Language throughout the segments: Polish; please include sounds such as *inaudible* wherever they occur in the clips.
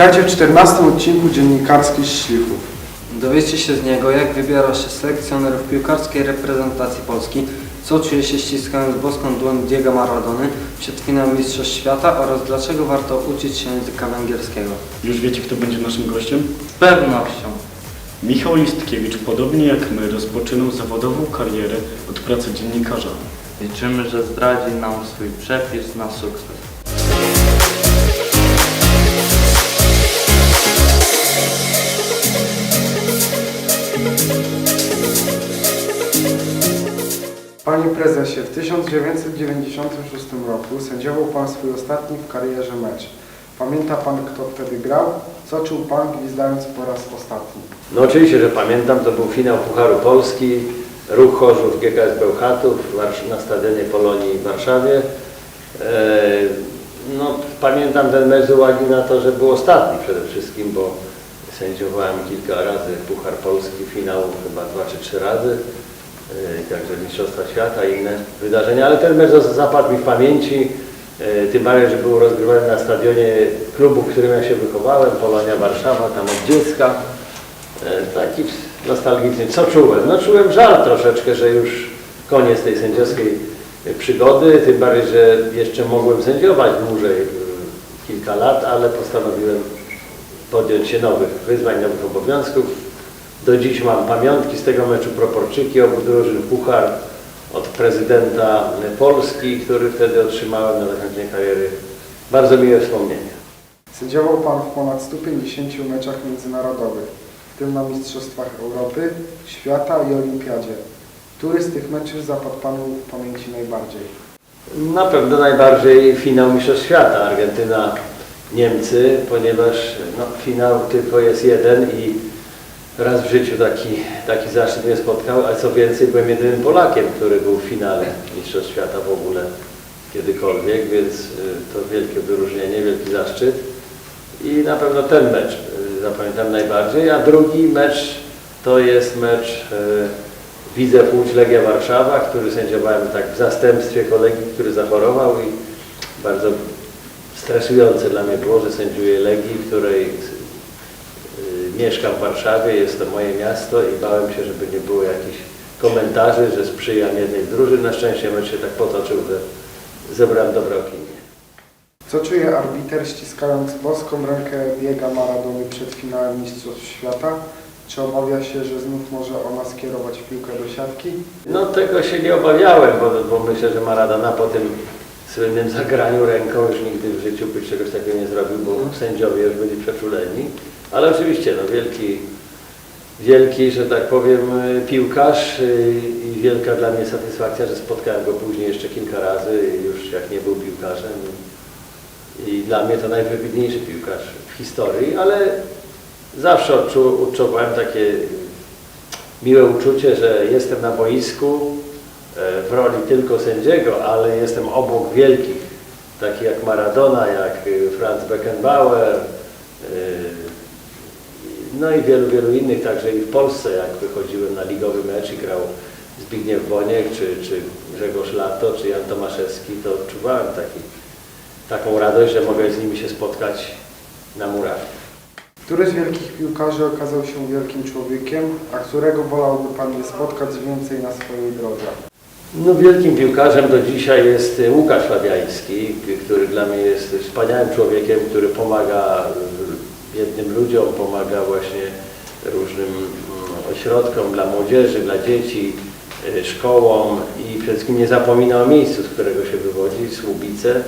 Witajcie w 14 odcinku dziennikarskich szlifów. Dowiecie się z niego, jak wybiera się selekcjonerów piłkarskiej reprezentacji Polski, co czuje się ściskając boską dłoń Diego Maradony przed finałem Mistrzostw Świata oraz dlaczego warto uczyć się języka węgierskiego. Już wiecie, kto będzie naszym gościem? Z pewnością. Michał Istkiewicz, podobnie jak my, rozpoczynał zawodową karierę od pracy dziennikarza. Liczymy, że zdradzi nam swój przepis na sukces. Panie prezesie, w 1996 roku sędziował Pan swój ostatni w karierze mecz. Pamięta Pan, kto wtedy grał? Co czuł Pan, gwizdając po raz ostatni? No oczywiście, że pamiętam, to był finał Pucharu Polski, Ruch Chorzów, GKS Bełchatów na Stadionie Polonii w Warszawie. E, No, pamiętam ten mecz z uwagi na to, że był ostatni przede wszystkim, bo sędziowałem kilka razy Puchar Polski, finał chyba dwa czy trzy razy, także Mistrzostwa Świata i inne wydarzenia, ale ten mecz zapadł mi w pamięci, e, tym bardziej, że był rozgrywany na stadionie klubu, w którym ja się wychowałem, Polonia Warszawa, tam od dziecka. E, taki nostalgiczny. Co czułem? No czułem żal troszeczkę, że już koniec tej sędziowskiej e, przygody, tym bardziej, że jeszcze mogłem sędziować dłużej, e, kilka lat, ale postanowiłem podjąć się nowych wyzwań, nowych obowiązków. Do dziś mam pamiątki z tego meczu, proporczyki obu drużyn, puchar od prezydenta Polski, który wtedy otrzymałem na zakończenie kariery. Bardzo miłe wspomnienia. Sędziował Pan w ponad 150 meczach międzynarodowych, w tym na Mistrzostwach Europy, Świata i Olimpiadzie. Który z tych meczów zapadł Panu w pamięci najbardziej? Na pewno najbardziej finał Mistrzostw Świata Argentyna Niemcy, ponieważ no, finał tylko jest jeden i raz w życiu taki, taki zaszczyt mnie spotkał, a co więcej byłem jedynym Polakiem, który był w finale Mistrzostw Świata w ogóle kiedykolwiek, więc y, to wielkie wyróżnienie, wielki zaszczyt. I na pewno ten mecz y, zapamiętam najbardziej, a drugi mecz to jest mecz y, Widzew Łódź Legia Warszawa, który sędziowałem tak w zastępstwie kolegi, który zachorował i bardzo stresujące dla mnie było, że sędziuję Legii, której y, mieszkam w Warszawie, jest to moje miasto i bałem się, żeby nie było jakichś komentarzy, że sprzyjam jednej z drużyn. Na szczęście mecz się tak potoczył, że zebrałem dobre opinie. Co czuje arbiter ściskając boską rękę Diego Maradony przed finałem Mistrzostw Świata? Czy obawia się, że znów może ona skierować piłkę do siatki? No tego się nie obawiałem, bo, bo myślę, że Maradona po tym słynnym zagraniu ręką już nigdy w życiu by czegoś takiego nie zrobił, bo sędziowie już byli przeczuleni. Ale oczywiście, no wielki, wielki, że tak powiem, y, piłkarz y, i wielka dla mnie satysfakcja, że spotkałem go później jeszcze kilka razy, już jak nie był piłkarzem. I dla mnie to najwybitniejszy piłkarz w historii, ale zawsze odczu, odczuwałem takie miłe uczucie, że jestem na boisku e, w roli tylko sędziego, ale jestem obok wielkich, takich jak Maradona, jak Franz Beckenbauer, no i wielu, wielu innych, także i w Polsce, jak wychodziłem na ligowy mecz i grał Zbigniew Boniek, czy, czy Grzegorz Lato, czy Jan Tomaszewski, to odczuwałem taki, taką radość, że mogę z nimi się spotkać na murawie. Który z wielkich piłkarzy okazał się wielkim człowiekiem, a którego wolałby Pan nie spotkać więcej na swojej drodze? No, wielkim piłkarzem do dzisiaj jest Łukasz Fabiański, który dla mnie jest wspaniałym człowiekiem, który pomaga biednym ludziom, pomaga właśnie różnym mm, ośrodkom dla młodzieży, dla dzieci, y, szkołom i przede wszystkim nie zapomina o miejscu, z którego się wywodzi, Słubice.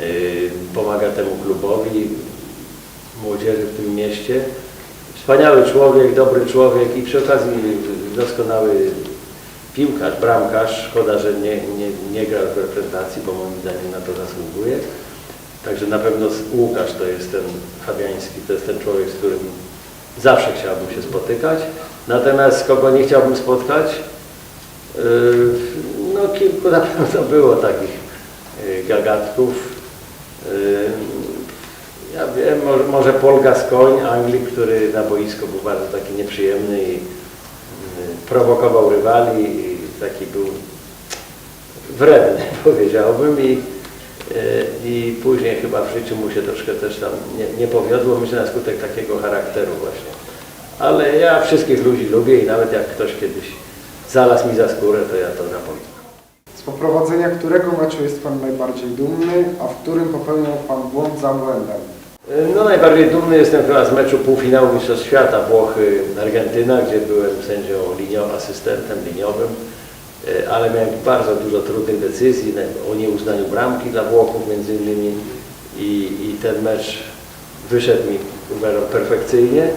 Y, Pomaga temu klubowi, młodzieży w tym mieście. Wspaniały człowiek, dobry człowiek i przy okazji doskonały piłkarz, bramkarz. Szkoda, że nie, nie, nie gra w reprezentacji, bo moim zdaniem na to zasługuje. Także na pewno Łukasz to jest ten Fabiański, to jest ten człowiek, z którym zawsze chciałbym się spotykać. Natomiast kogo nie chciałbym spotkać, yy, no kilku *laughs* na pewno było takich yy, gagatków. Yy, Ja wiem, może, Paul Gascoigne, Anglik, który na boisku był bardzo taki nieprzyjemny i prowokował rywali i taki był wredny, *laughs* powiedziałbym. I i później chyba w życiu mu się troszkę też tam nie, nie powiodło, myślę na skutek takiego charakteru właśnie. Ale ja wszystkich ludzi lubię i nawet jak ktoś kiedyś zalazł mi za skórę, to ja to zapominam. Z poprowadzenia którego meczu jest Pan najbardziej dumny, a w którym popełniał Pan błąd za błędem? No najbardziej dumny jestem chyba z meczu półfinału Mistrzostw Świata Włochy-Argentyna, gdzie byłem sędzią linio, asystentem liniowym, E, ale miałem bardzo dużo trudnych decyzji o nieuznaniu bramki dla Włochów między innymi i, i ten mecz wyszedł mi uważam perfekcyjnie.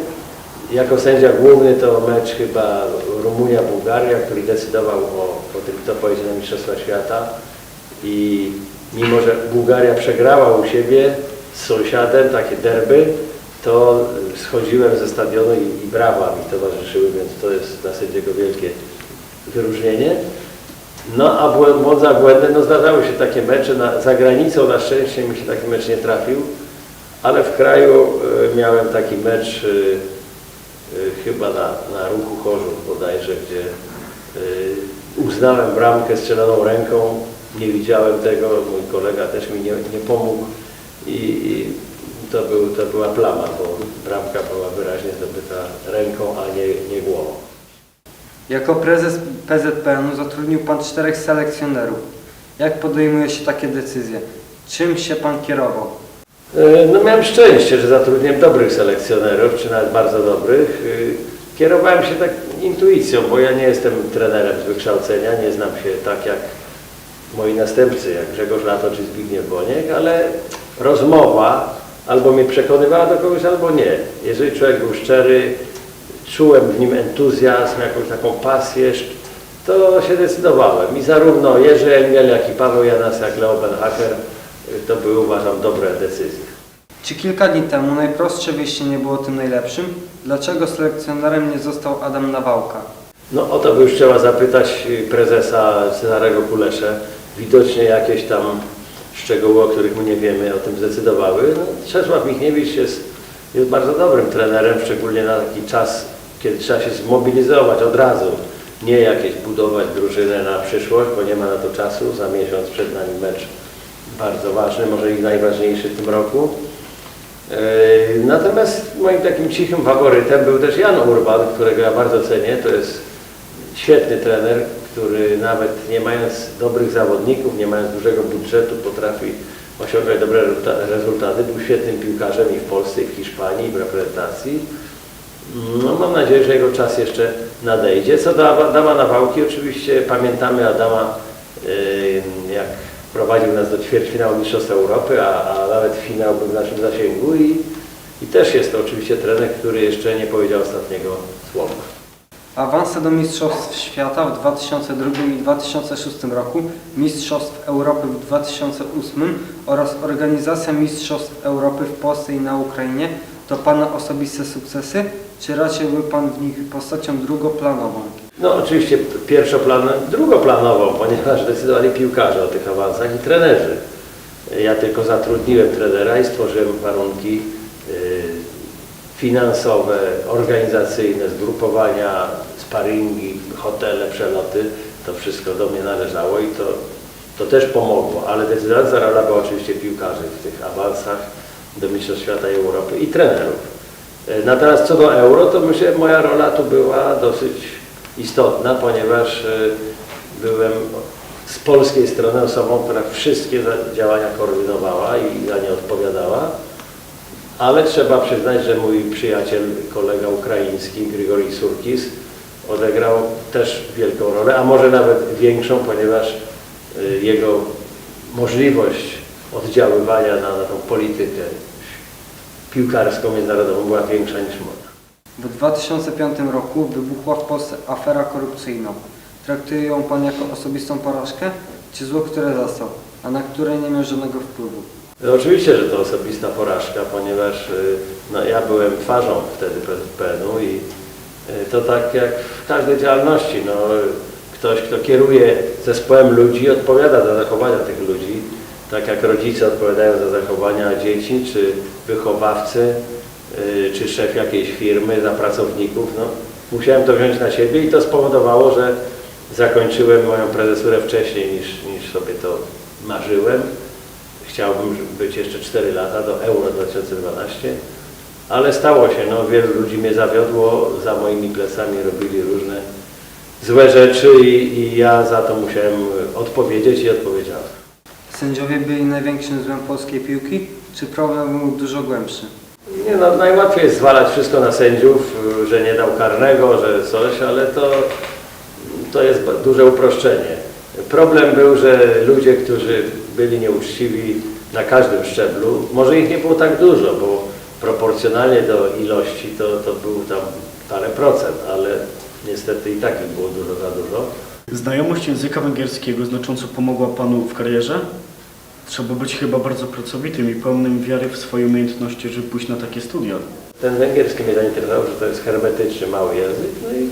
Jako sędzia główny to mecz chyba Rumunia-Bułgaria, który decydował o, o tym, kto pojedzie na Mistrzostwa Świata i mimo, że Bułgaria przegrała u siebie z sąsiadem, takie derby, to schodziłem ze stadionu i, i brawa mi towarzyszyły, więc to jest dla sędziego wielkie wyróżnienie. No a błę- błąd za błędem, no zdarzały się takie mecze, na, za granicą na szczęście mi się taki mecz nie trafił, ale w kraju e, miałem taki mecz e, e, chyba na, na ruchu Chorzów bodajże, gdzie uznałem bramkę strzeloną ręką, nie widziałem tego, mój kolega też mi nie, nie pomógł i, i to, był, to była plama, bo bramka była wyraźnie zdobyta ręką, a nie, nie głową. Jako prezes PZPN-u zatrudnił Pan czterech selekcjonerów. Jak podejmuje się takie decyzje? Czym się Pan kierował? E, No miałem szczęście, że zatrudniłem dobrych selekcjonerów, czy nawet bardzo dobrych. E, Kierowałem się tak intuicją, bo ja nie jestem trenerem z wykształcenia, nie znam się tak jak moi następcy, jak Grzegorz Lato czy Zbigniew Boniek, ale rozmowa albo mnie przekonywała do kogoś, albo nie. Jeżeli człowiek był szczery, czułem w nim entuzjazm, jakąś taką pasję, to się decydowałem. I zarówno Jerzy Engel, jak i Paweł Janas, jak Leo Benhaker, y, to były uważam dobre decyzje. Czy kilka dni temu najprostsze wyjście nie było tym najlepszym? Dlaczego selekcjonerem nie został Adam Nawałka? No o to by już trzeba zapytać y, prezesa Cezarego Kulesze. Widocznie jakieś tam szczegóły, o których my nie wiemy, o tym zdecydowały. No, Czesław Michniewicz jest, jest bardzo dobrym trenerem, szczególnie na taki czas, kiedy trzeba się zmobilizować od razu. Nie jakieś budować drużynę na przyszłość, bo nie ma na to czasu. Za miesiąc przed nami mecz bardzo ważny, może i najważniejszy w tym roku. Yy, Natomiast moim takim cichym faworytem był też Jan Urban, którego ja bardzo cenię. To jest świetny trener, który nawet nie mając dobrych zawodników, nie mając dużego budżetu, potrafi osiągać dobre rezulta- rezultaty. Był świetnym piłkarzem i w Polsce, i w Hiszpanii, i w reprezentacji. No, mam nadzieję, że jego czas jeszcze nadejdzie. Co do Adama Nawałki, oczywiście pamiętamy Adama, yy, jak prowadził nas do ćwierćfinału Mistrzostwa Europy, a, a nawet finał był w naszym zasięgu i, i też jest to oczywiście trener, który jeszcze nie powiedział ostatniego słowa. Awanse do Mistrzostw Świata w 2002 i 2006 roku, Mistrzostw Europy w 2008 oraz organizacja Mistrzostw Europy w Polsce i na Ukrainie to Pana osobiste sukcesy, czy raczej był Pan w nich postacią drugoplanową? No oczywiście pierwszoplan, drugoplanową, ponieważ decydowali piłkarze o tych awansach i trenerzy. Ja tylko zatrudniłem trenera i stworzyłem warunki y, finansowe, organizacyjne, zgrupowania, sparingi, hotele, przeloty. To wszystko do mnie należało i to, to też pomogło, ale decydująca rola była oczywiście piłkarzy w tych awansach do Mistrzostw Świata i Europy i trenerów. E, Natomiast co do euro, to myślę, moja rola tu była dosyć istotna, ponieważ e, byłem z polskiej strony osobą, która wszystkie działania koordynowała i za nie odpowiadała. Ale trzeba przyznać, że mój przyjaciel, kolega ukraiński, Grigori Surkis, odegrał też wielką rolę, a może nawet większą, ponieważ y, jego możliwość oddziaływania na, na tą politykę piłkarską międzynarodową była większa niż moja. W 2005 roku wybuchła w Polsce afera korupcyjna. Traktuje ją Pan jako osobistą porażkę, czy zło, które zastał, a na które nie miał żadnego wpływu? No, Oczywiście, że to osobista porażka, ponieważ y, no, ja byłem twarzą wtedy PZPN-u i y, to tak jak w każdej działalności. No, ktoś, kto kieruje zespołem ludzi, odpowiada za zachowania tych ludzi, tak jak rodzice odpowiadają za zachowania dzieci, czy wychowawcy, y, czy szef jakiejś firmy, za pracowników. No, musiałem to wziąć na siebie i to spowodowało, że zakończyłem moją prezesurę wcześniej niż, niż sobie to marzyłem chciałbym być jeszcze 4 lata do Euro 2012, ale stało się, no wielu ludzi mnie zawiodło, za moimi plecami robili różne złe rzeczy i, i ja za to musiałem odpowiedzieć i odpowiedziałem. Sędziowie byli największym złem polskiej piłki, czy problem był dużo głębszy? Nie no, najłatwiej jest zwalać wszystko na sędziów, y, że nie dał karnego, że coś, ale to, to jest duże uproszczenie. Problem był, że ludzie, którzy byli nieuczciwi na każdym szczeblu, może ich nie było tak dużo, bo proporcjonalnie do ilości to, to był tam parę procent, ale niestety i tak ich było dużo za dużo. Znajomość języka węgierskiego znacząco pomogła Panu w karierze? Trzeba być chyba bardzo pracowitym i pełnym wiary w swoje umiejętności, żeby pójść na takie studia. Ten węgierski mnie zainteresował, że to jest hermetyczny, mały język. No i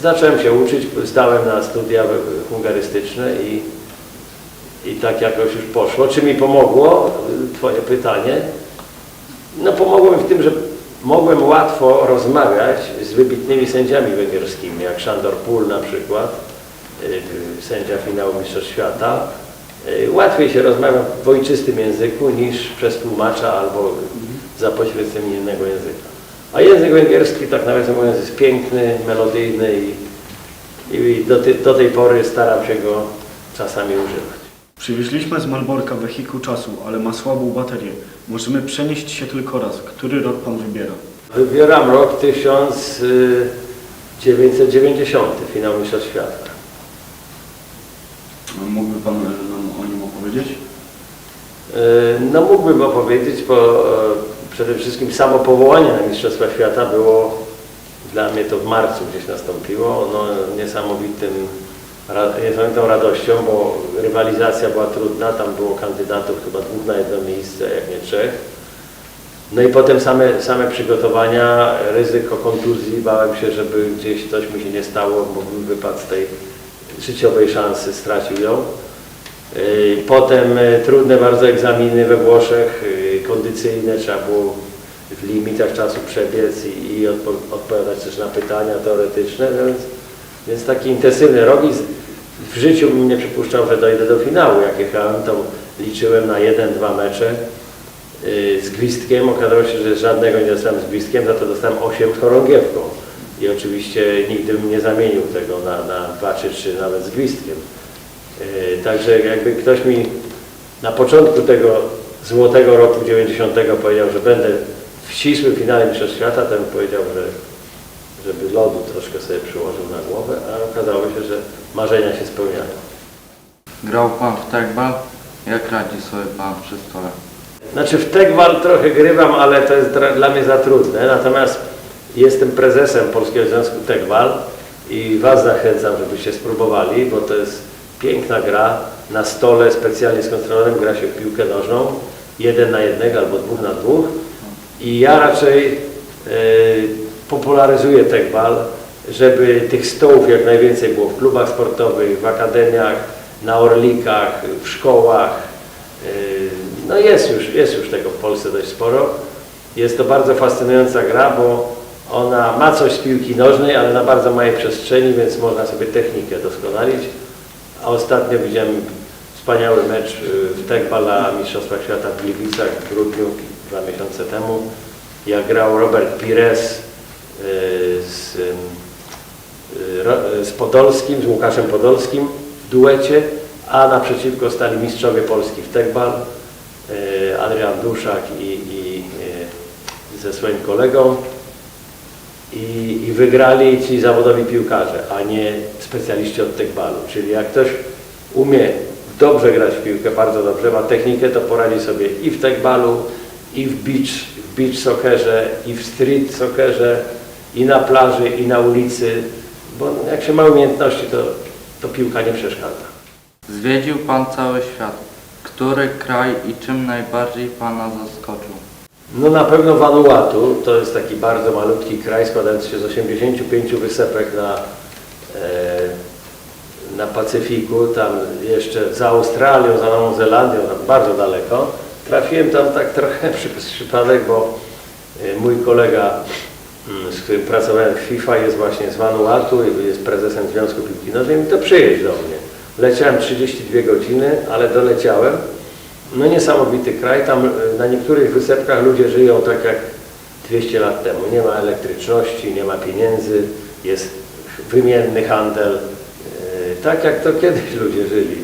zacząłem się uczyć, zdałem na studia hungarystyczne i, i tak jakoś już poszło. Czy mi pomogło? Twoje pytanie. No pomogło mi w tym, że mogłem łatwo rozmawiać z wybitnymi sędziami węgierskimi, jak Szandor Pól na przykład, y, sędzia finału Mistrzostw Świata. Y, Łatwiej się rozmawia w ojczystym języku niż przez tłumacza albo za pośrednictwem innego języka. A język węgierski, tak nawiasem mówiąc, jest piękny, melodyjny i, i do, ty, do tej pory staram się go czasami używać. Przywieźliśmy z Malborka wehikuł czasu, ale ma słabą baterię. Możemy przenieść się tylko raz. Który rok Pan wybiera? Wybieram rok 1990, finał Mistrzostw Świata. Mógłby Pan nam o nim opowiedzieć? E, No mógłbym opowiedzieć, bo e, przede wszystkim samo powołanie na Mistrzostwa Świata było dla mnie to w marcu gdzieś nastąpiło, no niesamowitym, niesamowitą radością, bo rywalizacja była trudna, tam było kandydatów chyba dwóch na jedno miejsce, jak nie trzech. No i potem same, same przygotowania, ryzyko kontuzji, bałem się, żeby gdzieś coś mi się nie stało, bo bym wypadł z tej życiowej szansy, stracił ją. Yy, Potem e, trudne bardzo egzaminy we Włoszech, yy, kondycyjne, trzeba było w limitach czasu przebiec i, i odpo, odpowiadać też na pytania teoretyczne, więc, więc taki intensywny rok i z- w życiu bym nie przypuszczał, że dojdę do finału. Jak jechałem, to liczyłem na jeden, dwa mecze z gwizdkiem. Okazało się, że żadnego nie dostałem z gwizdkiem, za to dostałem 8 z chorągiewką. I oczywiście nigdy bym nie zamienił tego na, na dwa czy trzy nawet z gwizdkiem. Yy, Także jakby ktoś mi na początku tego złotego roku 90 powiedział, że będę w ścisłym finale Mistrzostw Świata, to bym powiedział, że żeby lodu troszkę sobie przyłożył na głowę, a okazało się, że marzenia się spełniają. Grał Pan w tegbal? Jak radzi sobie Pan przy stole? Znaczy w Tegwal trochę grywam, ale to jest dla- mnie za trudne. Natomiast jestem prezesem Polskiego Związku Tegwal i Was zachęcam, żebyście spróbowali, bo to jest piękna gra. Na stole specjalnie skonstruowanym gra się w piłkę nożną, jeden na jednego albo dwóch na dwóch. I ja raczej e, popularyzuję Tegwal, żeby tych stołów jak najwięcej było w klubach sportowych, w akademiach, na orlikach, w szkołach. Yy, No jest już, jest już tego w Polsce dość sporo. Jest to bardzo fascynująca gra, bo ona ma coś z piłki nożnej, ale na bardzo małej przestrzeni, więc można sobie technikę doskonalić. A ostatnio widziałem wspaniały mecz yy, w Tekbala Mistrzostwach Świata w Gliwicach w grudniu, dwa miesiące temu. Jak grał Robert Pires yy, z, Ro- z Podolskim, z Łukaszem Podolskim w duecie, a naprzeciwko stali mistrzowie Polski w Tekbal, Adrian Duszak i, i ze swoim kolegą i, i wygrali ci zawodowi piłkarze, a nie specjaliści od Tekbalu. Czyli jak ktoś umie dobrze grać w piłkę, bardzo dobrze, ma technikę, to poradzi sobie i w Tekbalu, i w beach, w beach soccerze, i w street soccerze, i na plaży, i na ulicy, bo jak się ma umiejętności, to, to piłka nie przeszkadza. Zwiedził Pan cały świat. Który kraj i czym najbardziej Pana zaskoczył? No na pewno Vanuatu, to jest taki bardzo malutki kraj składający się z 85 wysepek na, e, na Pacyfiku, tam jeszcze za Australią, za Nową Zelandią, tam bardzo daleko. Trafiłem tam tak trochę *laughs* przy przypadek, bo e, mój kolega, mm, z którym pracowałem w FIFA jest właśnie z Vanuatu i jest prezesem Związku Piłki Nożnej i to przyjeźdź do mnie. Leciałem 32 godziny, ale doleciałem no niesamowity kraj. Tam e, na niektórych wysepkach ludzie żyją tak jak 200 lat temu. Nie ma elektryczności, nie ma pieniędzy, jest wymienny handel. E, Tak jak to kiedyś ludzie żyli.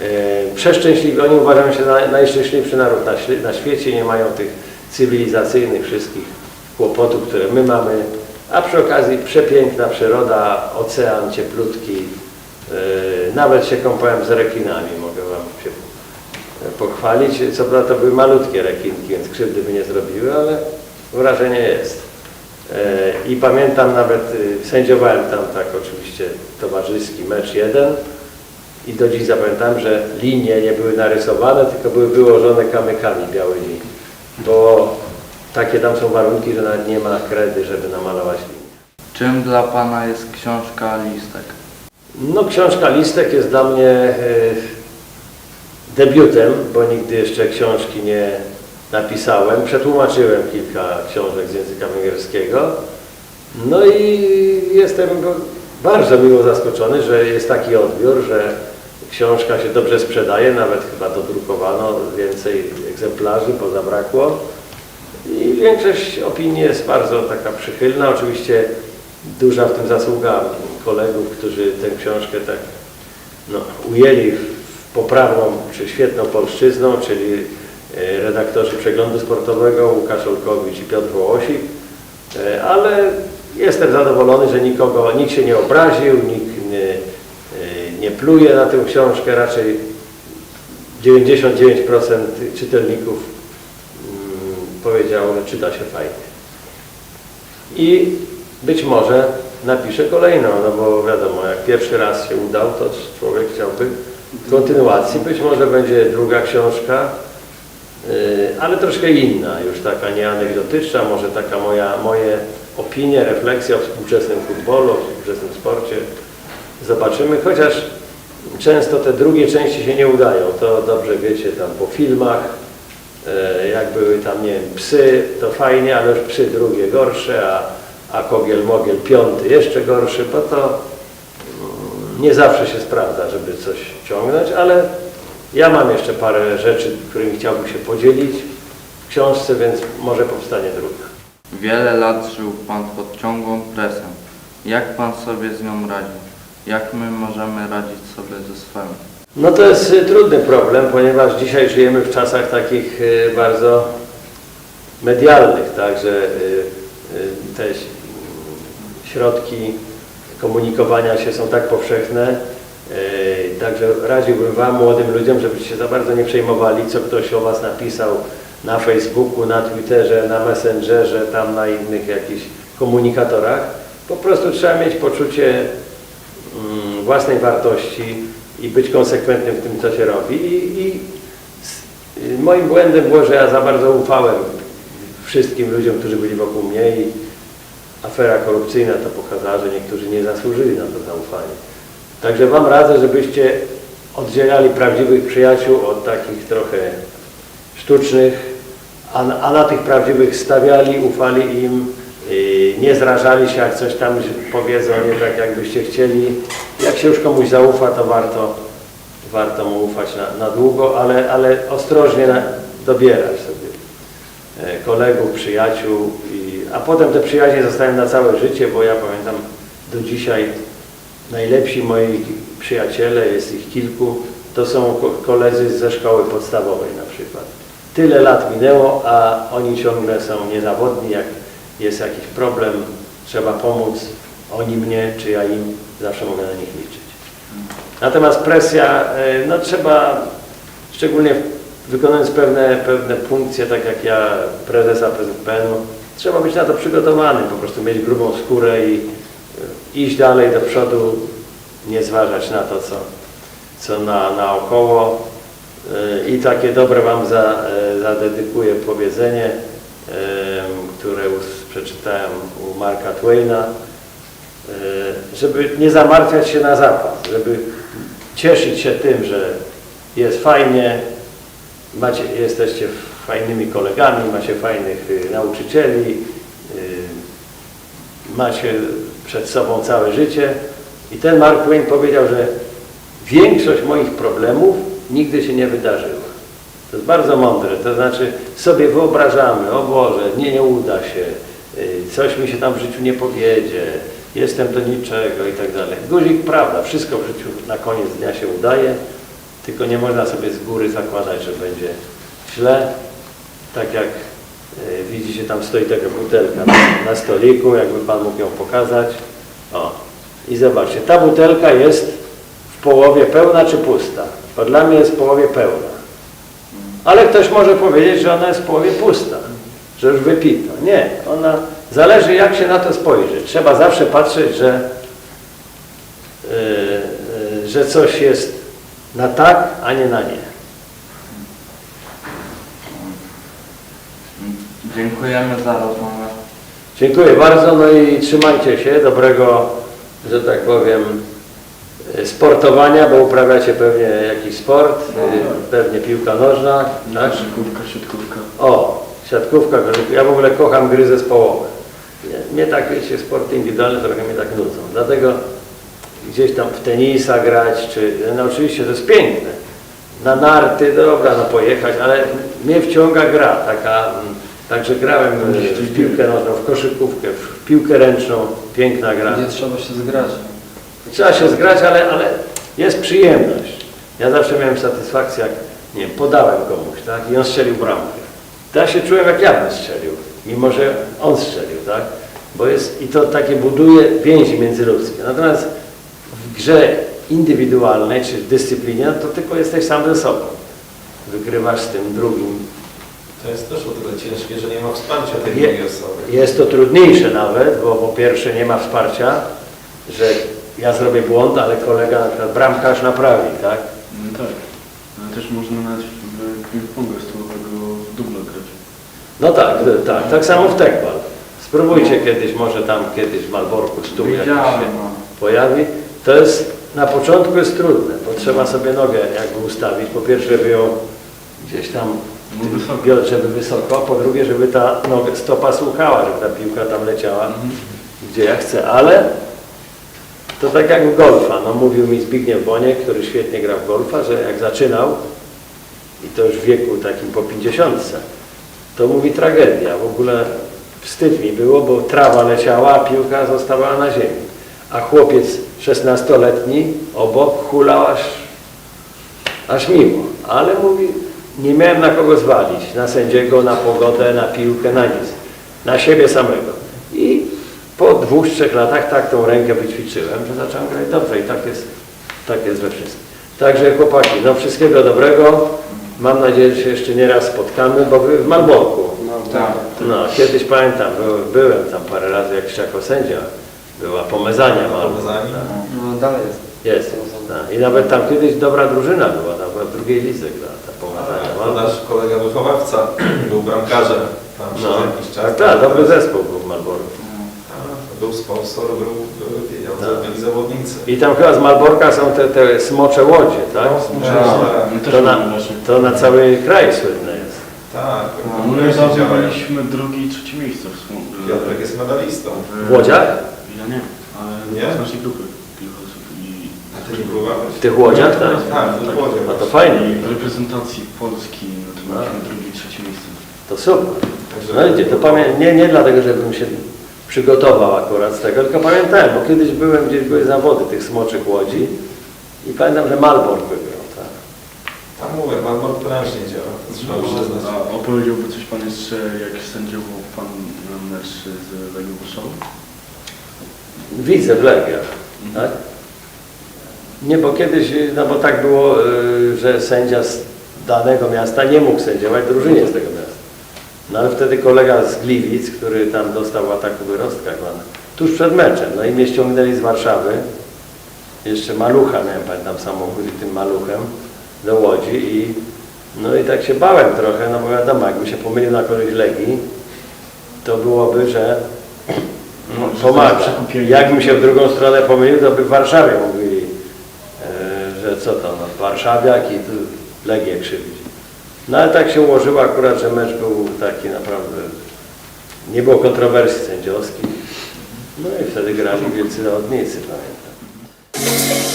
E, Przeszczęśliwi, oni uważają się za najszczęśliwszy naród na, świe- na świecie, nie mają tych cywilizacyjnych wszystkich kłopotów, które my mamy, a przy okazji przepiękna przyroda, ocean cieplutki, e, nawet się kąpałem z rekinami, mogę Wam się pochwalić. Co prawda to były malutkie rekinki, więc krzywdy by nie zrobiły, ale wrażenie jest. E, I pamiętam nawet, y, sędziowałem tam tak oczywiście towarzyski mecz jeden i do dziś zapamiętam, że linie nie były narysowane, tylko były wyłożone kamykami białe linie. Bo takie tam są warunki, że nawet nie ma kredy, żeby namalować linię. Czym dla Pana jest książka Listek? No książka Listek jest dla mnie e, debiutem, bo nigdy jeszcze książki nie napisałem. Przetłumaczyłem kilka książek z języka węgierskiego. No i jestem bardzo miło zaskoczony, że jest taki odbiór, że książka się dobrze sprzedaje, nawet chyba dodrukowano więcej egzemplarzy, bo zabrakło. I większość opinii jest bardzo taka przychylna. Oczywiście duża w tym zasługa kolegów, którzy tę książkę tak no, ujęli w poprawną czy świetną polszczyzną, czyli redaktorzy Przeglądu Sportowego Łukasz Olkowicz i Piotr Wołosik. E, Ale jestem zadowolony, że nikogo, nikt się nie obraził, nikt nie, e, nie pluje na tę książkę, raczej 99% czytelników mm, powiedziało, że czyta się fajnie. I być może napiszę kolejną, no bo wiadomo, jak pierwszy raz się udał, to człowiek chciałby kontynuacji. Być może będzie druga książka, ale troszkę inna, już taka nie anegdotyczna, może taka moja, moje opinie, refleksje o współczesnym futbolu, o współczesnym sporcie. Zobaczymy, chociaż często te drugie części się nie udają. To dobrze wiecie tam po filmach, E, jak były tam, nie wiem, psy, to fajnie, ale już psy drugie gorsze, a, a kogiel mogiel piąty jeszcze gorszy, bo to mm, nie zawsze się sprawdza, żeby coś ciągnąć, ale ja mam jeszcze parę rzeczy, którymi chciałbym się podzielić w książce, więc może powstanie druga. Wiele lat żył Pan pod ciągłą presją. Jak Pan sobie z nią radził? Jak my możemy radzić sobie ze swoją? No to jest y, trudny problem, ponieważ dzisiaj żyjemy w czasach takich y, bardzo medialnych, tak, że y, te środki komunikowania się są tak powszechne, także radziłbym Wam, młodym ludziom, żebyście się za bardzo nie przejmowali, co ktoś o Was napisał na Facebooku, na Twitterze, na Messengerze, tam na innych jakichś komunikatorach. Po prostu trzeba mieć poczucie mm, własnej wartości i być konsekwentnym w tym, co się robi. I, i y, moim błędem było, że ja za bardzo ufałem wszystkim ludziom, którzy byli wokół mnie i afera korupcyjna to pokazała, że niektórzy nie zasłużyli na to zaufanie. Także Wam radzę, żebyście oddzielali prawdziwych przyjaciół od takich trochę sztucznych, a, na- a na tych prawdziwych stawiali, ufali im, yy, nie zrażali się, jak coś tam powiedzą, nie tak jakbyście chcieli. Jak się już komuś zaufa, to warto, warto mu ufać na, na długo, ale, ale ostrożnie na, dobierać sobie e, kolegów, przyjaciół, i, a potem te przyjaźnie zostają na całe życie, bo ja pamiętam do dzisiaj najlepsi moi przyjaciele, jest ich kilku, to są ko- koledzy ze szkoły podstawowej na przykład. Tyle lat minęło, a oni ciągle są niezawodni, jak jest jakiś problem, trzeba pomóc, oni mnie, czy ja im, zawsze mogę na nich liczyć. Natomiast presja, e, no trzeba, szczególnie wykonując pewne, pewne funkcje, tak jak ja, prezesa PZPN-u, trzeba być na to przygotowany, po prostu mieć grubą skórę i iść dalej do przodu, nie zważać na to, co, co na, naokoło. E, I takie dobre Wam za, e, zadedykuję powiedzenie, które przeczytałem u Marka Twaina, e, żeby nie zamartwiać się na zapas, żeby cieszyć się tym, że jest fajnie, macie, jesteście fajnymi kolegami, macie fajnych nauczycieli, macie przed sobą całe życie. I ten Mark Twain powiedział, że większość moich problemów nigdy się nie wydarzyła. To jest bardzo mądre, to znaczy sobie wyobrażamy, o Boże, nie, nie uda się, y, coś mi się tam w życiu nie powiedzie, jestem do niczego i tak dalej. Guzik, prawda, wszystko w życiu na koniec dnia się udaje, tylko nie można sobie z góry zakładać, że będzie źle. Tak jak widzicie, tam stoi taka butelka na, na stoliku, jakby Pan mógł ją pokazać. O, i zobaczcie, ta butelka jest w połowie pełna czy pusta? Bo dla mnie jest w połowie pełna. Ale ktoś może powiedzieć, że ona jest w połowie pusta, że już wypito. Nie, ona zależy jak się na to spojrzy. Trzeba zawsze patrzeć, że, yy, yy, że coś jest na tak, a nie na nie. Dziękujemy za rozmowę. Dziękuję bardzo, no i trzymajcie się dobrego, że tak powiem, sportowania, bo uprawiacie pewnie jakiś sport, y, pewnie piłka nożna, tak? Koszykówka, siatkówka. O, siatkówka, koszykówka. ja w ogóle kocham gry zespołowe. Nie, mnie tak, wiecie, sporty indywidualne trochę mnie tak nudzą. Dlatego gdzieś tam w tenisa grać, czy, no oczywiście to jest piękne. Na narty, dobra, no pojechać, ale mnie wciąga gra taka, mm, także grałem w piłkę nożną, w koszykówkę, w piłkę ręczną, piękna gra. Gdzie trzeba się zgrać. Trzeba się zgrać, ale, ale jest przyjemność. Ja zawsze miałem satysfakcję, jak nie wiem, podałem komuś, tak? I on strzelił bramkę. To ja się czułem, jak ja bym strzelił, mimo że on strzelił, tak? Bo jest, i to takie buduje więzi międzyludzkie. Natomiast w grze indywidualnej, czy w dyscyplinie, no to tylko jesteś sam ze sobą. Wygrywasz z tym drugim. To jest też o tyle ciężkie, że nie ma wsparcia tej Je- drugiej osoby. Jest to trudniejsze nawet, bo po pierwsze nie ma wsparcia, że ja zrobię błąd, ale kolega, na przykład bramkarz naprawi, tak? No tak. Ale też można nawet w ping-ponga stołowego dubla grać. No tak, tak, tak samo w tekbal. Spróbujcie kiedyś, może tam kiedyś w Malborku stół jakiś Widziałem, się no. pojawi. To jest, na początku jest trudne, bo trzeba sobie nogę jakby ustawić. Po pierwsze, żeby ją gdzieś tam Wysoko. biorę, żeby wysoko, po drugie, żeby ta noga, stopa słuchała, żeby ta piłka tam leciała, gdzie ja chcę, ale to tak jak w golfa, no mówił mi Zbigniew Boniek, który świetnie gra w golfa, że jak zaczynał, i to już w wieku takim po 50, to mówi tragedia, w ogóle wstyd mi było, bo trawa leciała, a piłka zostawała na ziemi. A chłopiec 16-letni obok hulał aż, aż miło, ale mówi, nie miałem na kogo zwalić, na sędziego, na pogodę, na piłkę, na nic, na siebie samego. I po dwóch, trzech latach tak tą rękę wyćwiczyłem, że zacząłem grać dobrze i tak jest, tak jest we wszystkim. Także chłopaki, no wszystkiego dobrego. Mam nadzieję, że się jeszcze nie raz spotkamy, bo wy w Malborku. No, Tak. No, kiedyś pamiętam, by- byłem tam parę razy jak jako sędzia. Była pomezania Malbork. Pomezani? Tak. No dalej jest. Jest. Tak. I nawet tam kiedyś dobra drużyna była, tam była w drugiej lidze gra, To Malbork. nasz kolega wychowawca *clears throat* był bramkarzem tam przez No, jakiś czas. tak, tak, dobry zespół był w Malborku. Tak, Był sponsor, był, pieniądze, Tak. byli zawodnicy. I tam chyba z Malborka są te, te smocze łodzie, tak? No. My też To na, to na cały kraj słynne jest. Tak, No, no, my zdobywaliśmy drugie i trzecie miejsce w Piotrek jest medalistą. W Łodziach? Ja nie, ale Nie? z naszej grupy i... A? W tych łodziach, tak? Tak, w Łodziach. No to fajnie. I w reprezentacji Polski no to mieliśmy drugie i trzecie miejsce. To super. No idzie, to pamię- nie, nie dlatego, żebym się przygotował akurat z tego, tylko pamiętałem, bo kiedyś byłem, gdzieś były zawody tych smoczych łodzi i pamiętam, że Malbork wygrał, tak. Tam mówię, Malbork prężnie działa, trzeba przyznać. A opowiedziałby coś Pan jeszcze, jak sędziował Pan na mecz z Legią Warszawa? Widzę w Legiach, tak? Nie, bo kiedyś, no bo tak było, y, że sędzia z danego miasta nie mógł sędziować drużynie z tego miasta. No ale wtedy kolega z Gliwic, który tam dostał ataku wyrostka, tuż przed meczem, no i mnie ściągnęli z Warszawy, jeszcze malucha miałem, pamiętam, samochód i tym maluchem do Łodzi i no i tak się bałem trochę, no bo wiadomo, jakby się pomylił na kogoś Legii, to byłoby, że No, pomaga. Jakbym się w drugą stronę pomylił, to by w Warszawie mówili, że co to, no, warszawiak i tu Legię krzywić. No ale tak się ułożyło akurat, że mecz był taki naprawdę, nie było kontrowersji sędziowskich. No i wtedy grali wielcy zawodnicy, pamiętam.